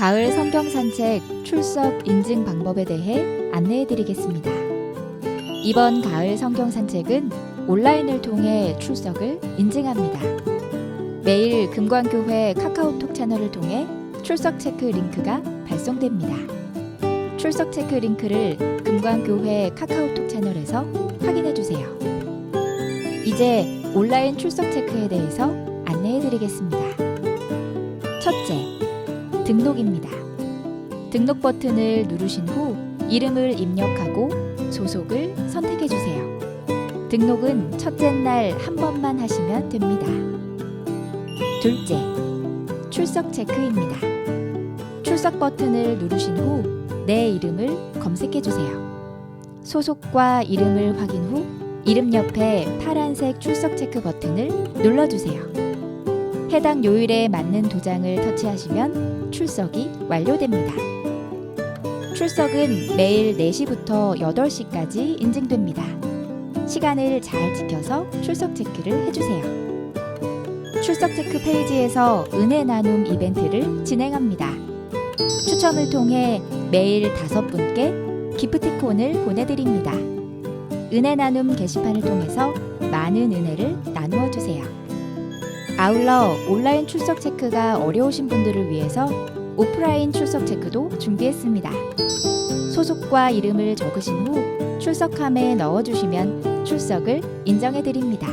가을 성경 산책 출석 인증 방법에 대해 안내해 드리겠습니다. 이번 가을 성경 산책은 온라인을 통해 출석을 인증합니다. 매일 금광교회 카카오톡 채널을 통해 출석 체크 링크가 발송됩니다. 출석 체크 링크를 금광교회 카카오톡 채널에서 확인해 주세요. 이제 온라인 출석 체크에 대해서 안내해 드리겠습니다. 첫째, 등록입니다. 등록 버튼을 누르신 후 이름을 입력하고 소속을 선택해 주세요. 등록은 첫째 날 한 번만 하시면 됩니다. 둘째, 출석 체크입니다. 출석 버튼을 누르신 후 내 이름을 검색해 주세요. 소속과 이름을 확인 후 이름 옆에 파란색 출석 체크 버튼을 눌러 주세요. 해당 요일에 맞는 도장을 터치하시면 출석이 완료됩니다. 출석은 매일 4시부터 8시까지 인증됩니다. 시간을 잘 지켜서 출석 체크를 해주세요. 출석 체크 페이지에서 은혜 나눔 이벤트를 진행합니다. 추첨을 통해 매일 다섯 분께 기프티콘을 보내드립니다. 은혜 나눔 게시판을 통해서 많은 은혜를 나누어 주세요. 아울러 온라인 출석 체크가 어려우신 분들을 위해서 오프라인 출석 체크도 준비했습니다. 소속과 이름을 적으신 후 출석함에 넣어주시면 출석을 인정해 드립니다.